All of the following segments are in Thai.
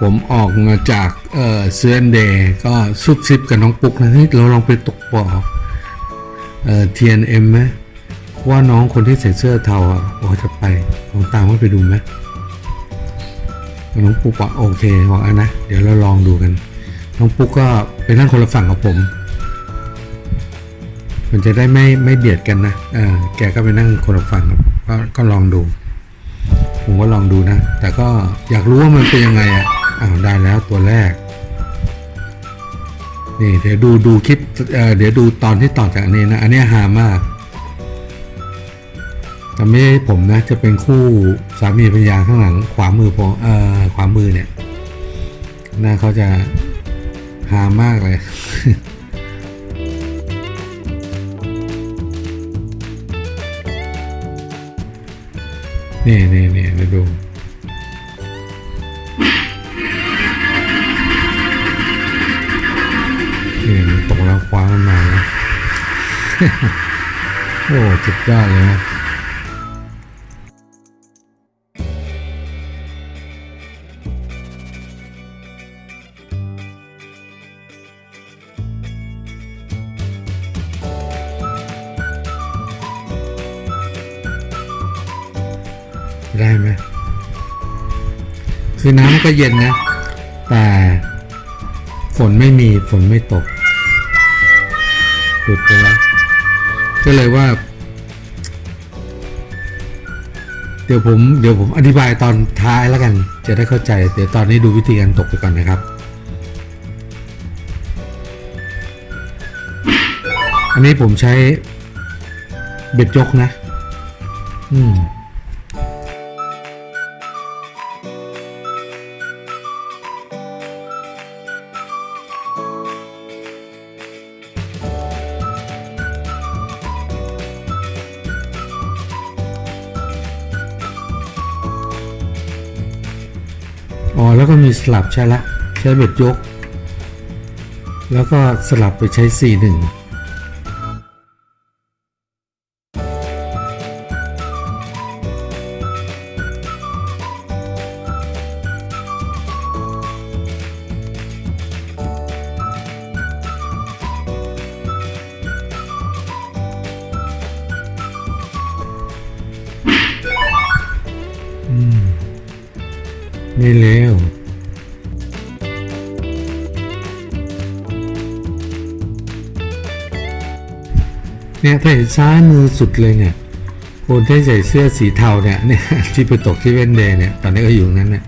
ผมออกมาจากเอ่อเซนเดย์ก็ซุบซิบกับน้องปุ๊กนะเฮ้ยเราลองไปตกบ่อเอ่อ TNM ไหมว่าน้องคนที่ใส่เสื้อเทาอะบอกจะไปลองตามว่าไปดูไหมน้องปุ๊กบอกโอเคบอกอะนะ เดี๋ยวเราลองดูกัน น้องปุ๊กก็ไปนั่งคนละฝั่งกับผม มันจะได้ไม่ไม่เบียดกันนะเออแกก็ไปนั่งคนละฝั่งครับก็ก็ลองดู ผมก็ลองดูนะ แต่ก็อยากรู้ว่ามันเป็นยังไงอะ อ้าวได้แล้วตัวแรก นี่เดี๋ยวดูดูคลิปเเดี๋ยวดูตอนที่ต่อจากอันนี้นะ อันนี้ฮามากแต่ไม่ใช่ผมนะ จะเป็นคู่สามีภรรยาข้างหลัง ขวามือผมเอ่อขวามือเนี่ยหน้าเขาจะฮามากเลยนี่นี่นี่ดี๋ คว้ามันมานะโอ้จุดยอดเลยนะได้ไหมคือน้ำก็เย็นนะ แต่ฝนไม่มีฝนไม่ตก หลุดไปแล้วก็เลยว่า เดี๋ยวผมเดี๋ยวผมอธิบายตอนท้ายแล้วกัน จะได้เข้าใจ เดี๋ยวตอนนี้ดูวิธีการตกไปก่อนนะครับ อันนี้ผมใช้เบ็ดยกนะ อืม อ๋อแล้วก็มีสลับใช่ละ ใช้เบ็ดยก แล้วก็สลับไปใช้ C1 ไม่เร็วเนี่ยถ้าเห็นซ้ายมือสุดเลยเนี่ยคนที่ใส่เสื้อสีเทาเนี่ยเนี่ยที่ไปตกที่เวนเดย์เนี่ยตอนนี้ก็อยู่นั้นเนี่ย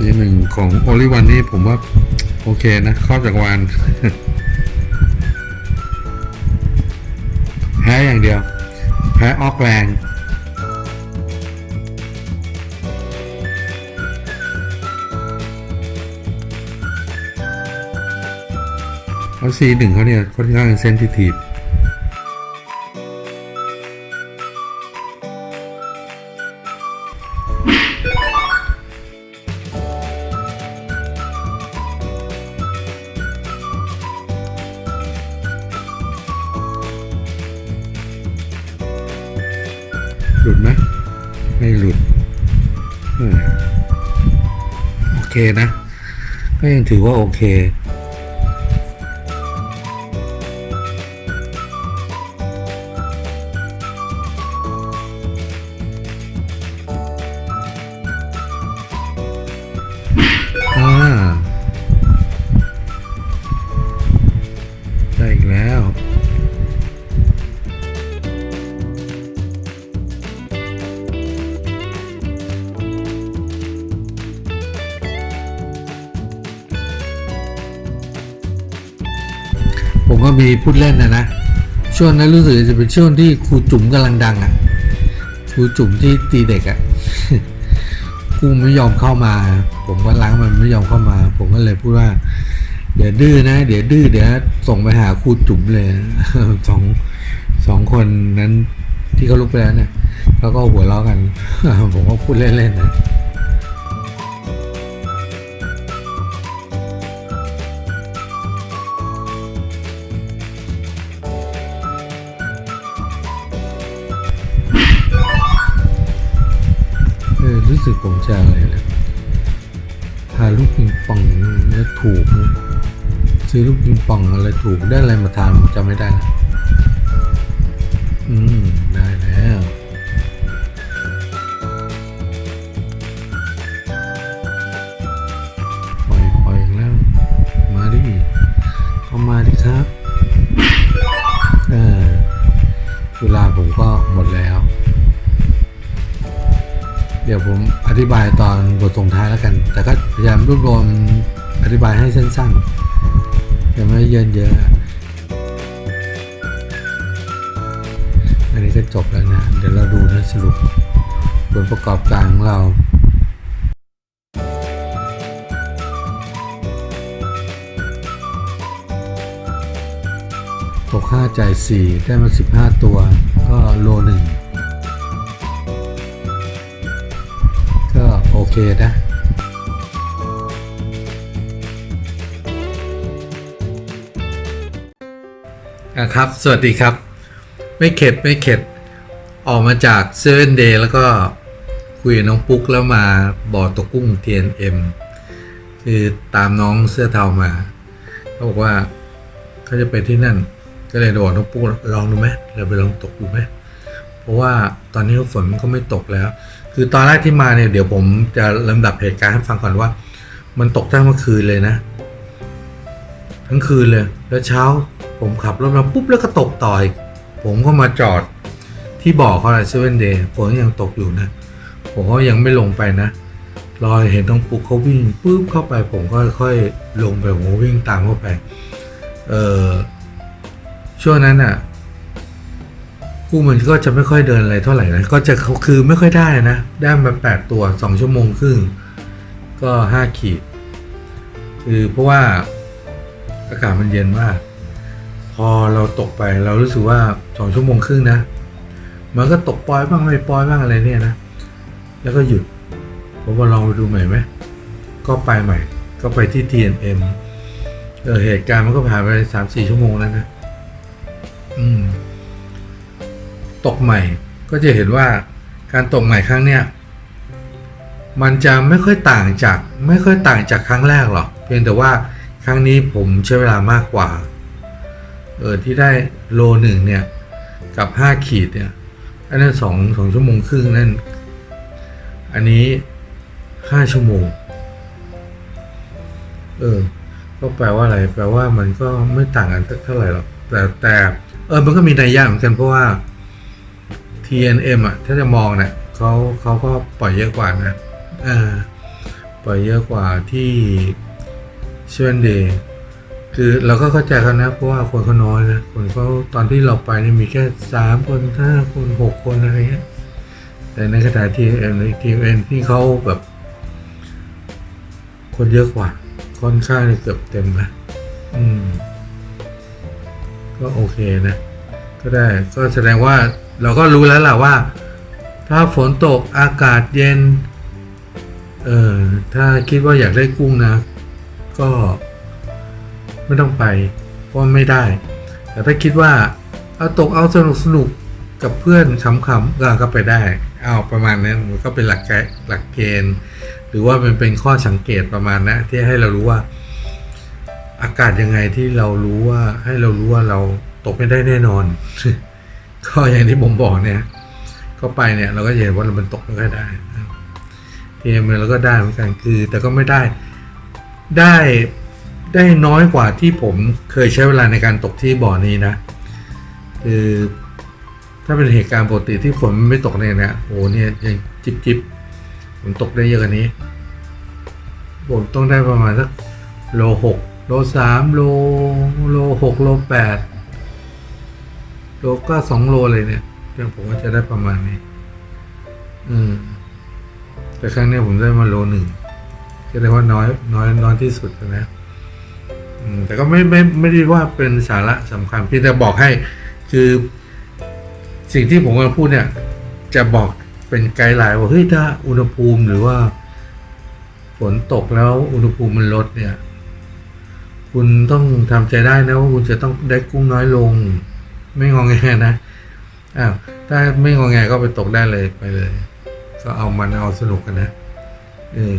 สีหนึ่งของโอลิวันนี่ผมว่า โอเคนะครอบจักรวาลแพ้อย่างเดียว แพ้ออกแรงเพราะ C หนึ่งเขาเนี่ยค่อนข้างเซนซิทีฟ นะ ก็ยังถือว่าโอเค ผมก็มีพูดเล่นนะนะ ช่วงนั้นรู้สึกจะเป็นช่วงที่ครูจุ๋มกำลังดังอะ ครูจุ๋มที่ตีเด็กอะกุ้งไม่ยอมเข้ามา ผมก็ล้างมันไม่ยอมเข้ามา ผมก็เลยพูดว่า เดี๋ยวดื้อนะ เดี๋ยวดื้อเดี๋ยวส่งไปหาครูจุ๋มเลยสองสองคนนั้นที่เขาลุกไปแล้วเนี่ยเขาก็หัวเราะกัน ผมก็พูดเล่นๆนะ ซื้อลูกปิงปองอะไรถูกได้อะไรมาทานผมจำไม่ได้นะอืม ได้แล้วปล่อยปล่อยอีกแล้ว มาดิเข้ามาดิครับเออเวลาผมก็หมดแล้ว เดี๋ยวผมอธิบายตอนบทส่งท้ายแล้วกัน แต่ก็พยายามรวบรวมอธิบายให้สั้นๆ จะไม่เยินเยอะอันนี้ก็จบแล้วนะ เดี๋ยวเราดูนะสรุปผลประกอบการของเราตก5จ่าย4ได้มา15ตัว ก็โลหนึ่งก็โอเคนะ นะครับ สวัสดีครับ ไม่เข็ดไม่เข็ด ออกมาจากเซเว่นเดย์แล้วก็คุยกับน้องปุ๊กแล้วมาบ่อตกกุ้ง TNM คือตามน้องเสื้อเทามาเขาบอกว่าเขาจะไปที่นั่น ก็เลยบอกน้องปุ๊กลองดูไหมเราไปลองตกดูไหมเพราะว่าตอนนี้ฝนก็ไม่ตกแล้ว คือตอนแรกที่มาเนี่ยเดี๋ยวผมจะลำดับเหตุการณ์ให้ฟังก่อนว่า มันตกตั้งเมื่อคืนเลยนะ ทั้งคืนเลย แล้วเช้าผมขับรถมาปุ๊บแล้วก็ตกต่ออีกผมก็มาจอดที่บ่อเขาเลยเซเว่นเดย์ฝนยังตกอยู่นะ ผมก็ยังไม่ลงไปนะรอเห็นต้องปุ๊กเขาวิ่งปุ๊บเข้าไป ผมก็ค่อยลงไปผมวิ่งตามเข้าไป เออช่วงนั้นอะกุ้มันก็จะไม่ค่อยเดินอะไรเท่าไหร่นะก็จะคือไม่ค่อยได้นะ ได้มาแปดตัวสองชั่วโมงครึ่งก็ห้าขีด คือเพราะว่า อากาศมันเย็นมาก พอเราตกไปเรารู้สึกว่าสองชั่วโมงครึ่งนะ มันก็ตกปล่อยบ้างไม่ปล่อยบ้างอะไรเนี่ยนะ แล้วก็หยุด ผมว่าลองไปดูใหม่ไหม ก็ไปใหม่ ก็ไปที่ TNM เออเหตุการณ์มันก็ผ่านไปสามสี่ชั่วโมงแล้วนะ อืม ตกใหม่ ก็จะเห็นว่าการตกใหม่ครั้งเนี้ยมันจะไม่ค่อยต่างจาก ไม่ค่อยต่างจากครั้งแรกหรอกเพียงแต่ว่า รั้งนี้ผมใช้เวลามากกว่า เออที่ได้โลหนึ่งเนี่ย กับห้าขีดเนี่ยอันนั้นสองสองชั่วโมงครึ่งนั่น อันนี้ห้าชั่วโมง เออ ก็แปลว่าอะไร แปลว่ามันก็ไม่ต่างกันสักเท่าไหร่หรอก แต่แต่เออ มันก็มีนัยยะเหมือนกันเพราะว่า TNM อะ ถ้าจะมองเนี่ยเขาเขาก็ปล่อยเยอะกว่านะเออปล่อยเยอะกว่าที่ เชนเดย์คือเราก็เข้าใจเขานะเพราะว่าคนเขาน้อยนะคนเขาตอนที่เราไปนี่มีแค่สามคนห้าคนหกคนอะไรเงี้ยแต่ในขณะที่เอ็มทีเอ็นที่เขาแบบ คนเยอะกว่า ค่อนข้างเกือบเต็มนะอืม ก็โอเคนะ ก็ได้ ก็แสดงว่าเราก็รู้แล้วแหละว่า ถ้าฝนตกอากาศเย็น เออถ้าคิดว่าอยากได้กุ้งนะ ก็ไม่ต้องไปเพราะไม่ได้ แต่ถ้าคิดว่าเอาตกเอาสนุกสนุกกับเพื่อนขำๆก็ก็ไปได้เอาประมาณนั้นมันก็เป็นหลักแกหลักเกณฑ์ หรือว่ามันเป็นข้อสังเกตประมาณนะที่ให้เรารู้ว่า อากาศยังไงที่เรารู้ว่าให้เรารู้ว่าเราตกไม่ได้แน่นอน ก็อย่างที่ผมบอกเนี่ย ก็ไปเนี่ยเราก็เห็นว่ามันตกไม่ค่อยได้ทีมเราก็ได้เหมือนกันคือ แต่ก็ไม่ได้ ได้ได้น้อยกว่าที่ผมเคยใช้เวลาในการตกที่บ่อนี้นะ คือถ้าเป็นเหตุการณ์ปกติที่ฝนไม่ตกเนี่ยนะโอ้เนี่ยยังจิบจิบผมตกได้เยอะกว่านี้ผมต้องได้ประมาณสักโลหกโลสามโลโลหกโลแปดโลก็สองโลเลยเนี่ยเรื่องผมก็จะได้ประมาณนี้ อืมแต่ครั้งนี้ผมได้มาโลหนึ่ง ก็ได้ว่าน้อยน้อยน้อยที่สุดนะแต่ก็ไม่ไม่ไม่ได้ว่าเป็นสาระสำคัญพียงแต่บอกให้คือสิ่งที่ผมกำลังพูดเนี่ย จะบอกเป็นไกด์ไลน์ว่าเฮ้ยถ้าอุณหภูมิหรือว่า ฝนตกแล้วอุณหภูมิมันลดเนี่ย คุณต้องทำใจได้นะว่าคุณจะต้องได้กุ้งน้อยลง ไม่งองแงนะอ้าวถ้าไม่งองแงก็ไปตกได้เลยไปเลย ก็เอามันเอาสนุกกันนะเออ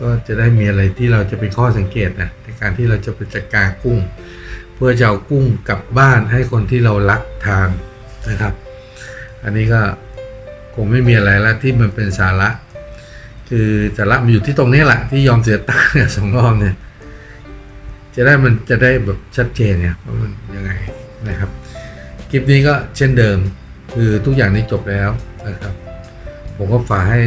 ก็จะได้มีอะไรที่เราจะเป็นข้อสังเกตนะในการที่เราจะไปจัดการกุ้ง เพื่อจะเอากุ้งกลับบ้านให้คนที่เรารักทานนะครับ อันนี้ก็คงไม่มีอะไรแล้วที่มันเป็นสาระ คือสาระมันอยู่ที่ตรงนี้แหละที่ยอมเสียตังค์สองรอบเนี่ยจะได้มันจะได้แบบชัดเจนเนี่ยว่ามันยังไงนะครับ คลิปนี้ก็เช่นเดิม คือทุกอย่างนี้จบแล้วนะครับ ผมก็ฝากให้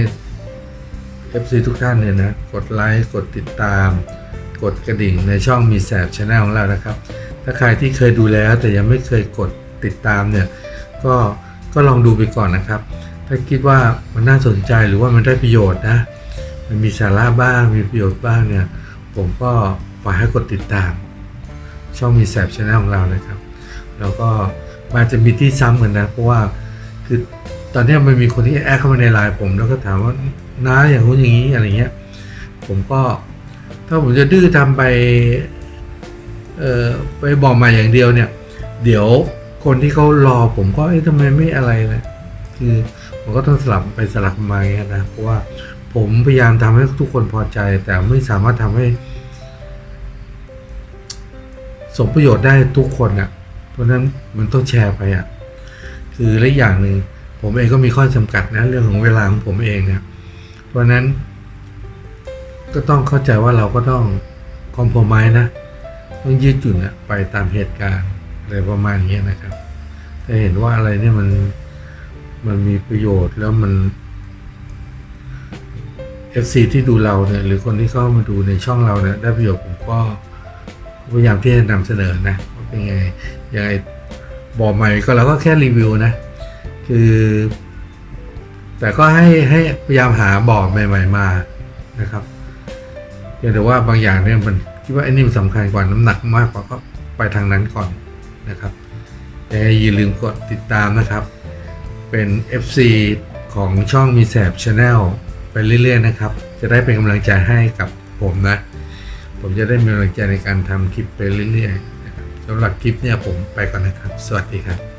FC ทุกท่านเนี่ยนะ กดไลค์กดติดตาม กดกระดิ่งในช่องมีแสบช anel ของเรานะครับ ถ้าใครที่เคยดูแล้วแต่ยังไม่เคยกดติดตามเนี่ยก็ก็ลองดูไปก่อนนะครับ ถ้าคิดว่ามันน่าสนใจหรือว่ามันได้ประโยชน์นะมันมีสาระบ้างมีประโยชน์บ้างเนี่ยผมก็ฝากให้กดติดตาม ช่องมีแสบช anel ของเรานะครับ แล้วก็มันอาจจะมีที่ซ้ำเหมือนนะเพราะว่าคือตอนนี้มันมีคนที่แอดเข้ามาในไลน์ผมแล้วก็ถามว่า น้าอย่างนู้นอย่างนี้อะไรเงี้ย ผมก็ ถ้าผมจะดื้อทำไปเอ่อไปบอกมาอย่างเดียวเนี่ย เดี๋ยวคนที่เขารอผมก็เอ๊ะทำไมไม่อะไรนะคือผมก็ต้องสลับไปสลับมาอย่างเงี้ยนะเพราะว่าผมพยายามทำให้ทุกคนพอใจ แต่ไม่สามารถทำให้สมประโยชน์ได้ทุกคนอะ เพราะนั้นมันต้องแชร์ไปอะ คือและอีกอย่างหนึ่งผมเองก็มีข้อจำกัดนะเรื่องของเวลาของผมเองเนี่ย เพราะนั้นก็ต้องเข้าใจว่าเราก็ต้องคอมโพมายนะ ต้องยืดหยุ่นอะไปตามเหตุการณ์อะไรประมาณนี้นะครับแต่เห็นว่าอะไรเนี่ยมันมันมีประโยชน์แล้วมัน FC ที่ดูเราเนี่ยหรือคนที่เข้ามาดูในช่องเราเนี่ยได้ประโยชน์ผมก็พยายามที่จะนำเสนอนะว่าเป็นไงยังไงบอกใหม่ก็เราก็แค่รีวิวนะ คือ แต่ก็ให้ให้พยายามหาบอกใหม่ ๆ มานะครับเพียงแต่ว่าบางอย่างเนี่ยมันคิดว่าไอ้นี่มันสำคัญกว่าน้ำหนักมากกว่าก็ไปทางนั้นก่อนนะครับแต่อย่าลืมกดติดตามนะครับ เป็น FC ของช่องมีแสบช Channel ไปเรื่อย ๆ นะครับ จะได้เป็นกำลังใจให้กับผมนะ ผมจะได้มีกำลังใจในการทำคลิปไปเรื่อยๆสำหรับคลิปเนี่ยผมไปก่อนนะครับ สวัสดีครับ